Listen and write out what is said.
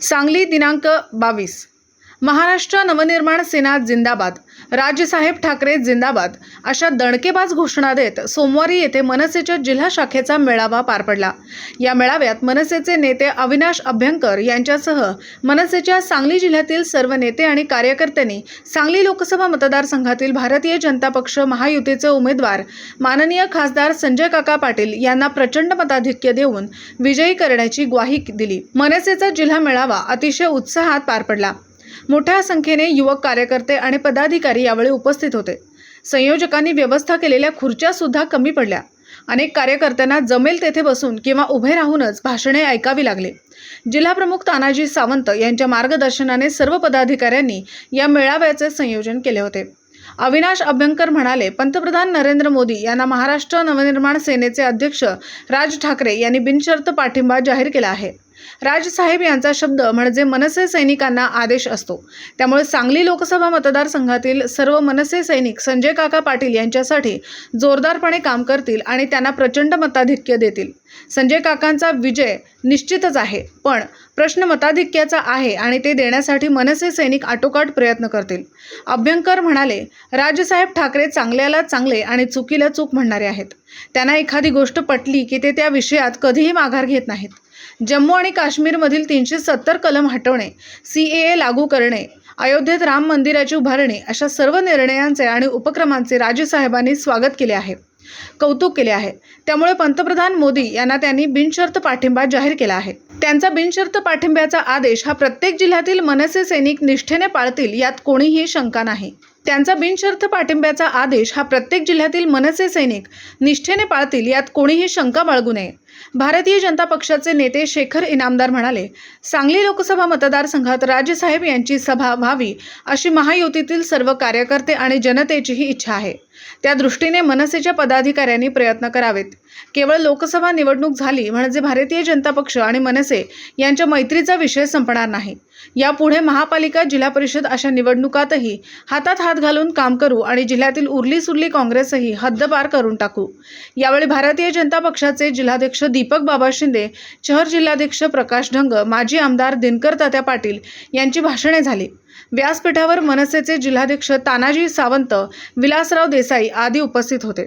सांगली दिनांक बावीस. महाराष्ट्र नवनिर्माण सेना जिंदाबाद राजसाहेब ठाकरे जिंदाबाद अशा दणकेबाज घोषणा देत सोमवारी येथे मनसेच्या जिल्हा शाखेचा मेळावा पार पडला. या मेळाव्यात मनसेचे नेते अविनाश अभ्यंकर यांच्यासह मनसेच्या सांगली जिल्ह्यातील सर्व नेते आणि कार्यकर्त्यांनी सांगली लोकसभा मतदारसंघातील भारतीय जनता पक्ष महायुतीचे उमेदवार माननीय खासदार संजय काका पाटील यांना प्रचंड मताधिक्य देऊन विजयी करण्याची ग्वाही दिली. मनसेचा जिल्हा मेळावा अतिशय उत्साहात पार पडला. मोठ्या संख्येने युवक कार्यकर्ते आणि पदाधिकारी यावेळी उपस्थित होते. संयोजकांनी व्यवस्था केलेल्या खुर्च्या सुद्धा कमी पडल्या. अनेक कार्यकर्त्यांना जमेल तेथे बसून किंवा उभे राहूनच भाषणे ऐकावी लागले. जिल्हाप्रमुख तानाजी सावंत यांच्या मार्गदर्शनाने सर्व पदाधिकाऱ्यांनी या मेळाव्याचे संयोजन केले होते. अविनाश अभ्यंकर म्हणाले पंतप्रधान नरेंद्र मोदी यांना महाराष्ट्र नवनिर्माण सेनेचे अध्यक्ष राज ठाकरे यांनी बिनशर्त पाठिंबा जाहीर केला आहे. राजसाहेब यांचा शब्द म्हणजे मनसे सैनिकांना आदेश असतो. त्यामुळे सांगली लोकसभा मतदारसंघातील सर्व मनसे सैनिक संजय काका पाटील यांच्यासाठी जोरदारपणे काम करतील आणि त्यांना प्रचंड मताधिक्य देतील. संजय काकांचा विजय निश्चितच आहे पण प्रश्न मताधिक्याचा आहे आणि ते देण्यासाठी मनसे सैनिक आटोकाट प्रयत्न करतील. अभ्यंकर म्हणाले राजसाहेब ठाकरे चांगल्याला चांगले आणि चुकीला चूक म्हणणारे आहेत. त्यांना एखादी गोष्ट पटली की ते त्या विषयात कधीही माघार घेत नाहीत. जम्मू आणि काश्मीरमधील तीनशे सत्तर कलम हटवणे सी ए ए लागू करणे अयोध्येत राम मंदिराची उभारणी अशा सर्व निर्णयांचे आणि उपक्रमांचे राजेसाहेबांनी स्वागत केले आहे कौतुक केले आहे. त्यामुळे पंतप्रधान मोदी यांना त्यांनी बिनशर्त पाठिंबा जाहीर केला आहे. त्यांचा बिनशर्त पाठिंब्याचा आदेश हा प्रत्येक जिल्ह्यातील मनसे सैनिक निष्ठेने पाळतील यात कोणीही शंका नाही. त्यांचा बिनशर्त पाठिंब्याचा आदेश हा प्रत्येक जिल्ह्यातील मनसे सैनिक निष्ठेने पाळतील यात कोणीही शंका बाळगू नये. भारतीय जनता पक्षाचे नेते शेखर इनामदार म्हणाले सांगली लोकसभा मतदारसंघात राजसाहेब यांची सभा व्हावी अशी महायुतीतील सर्व कार्यकर्ते आणि जनतेचीही इच्छा आहे. त्या दृष्टीने मनसेच्या पदाधिकाऱ्यांनी प्रयत्न करावेत. केवळ लोकसभा निवडणूक झाली म्हणजे भारतीय जनता पक्ष आणि मनसे यांच्या मैत्रीचा विषय संपणार नाही. यापुढे महापालिका जिल्हा परिषद अशा निवडणुकातही हातात हात घालून काम करू आणि जिल्ह्यातील उरली सुरली काँग्रेसही हद्दपार करून टाकू. यावेळी भारतीय जनता पक्षाचे जिल्हाध्यक्ष दीपक बाबा शिंदे शहर जिल्हाध्यक्ष प्रकाश ढंग माजी आमदार दिनकर तात्या पाटील यांची भाषणे झाली. व्यासपीठावर मनसेचे जिल्हाध्यक्ष तानाजी सावंत विलासराव देसाई आदी उपस्थित होते.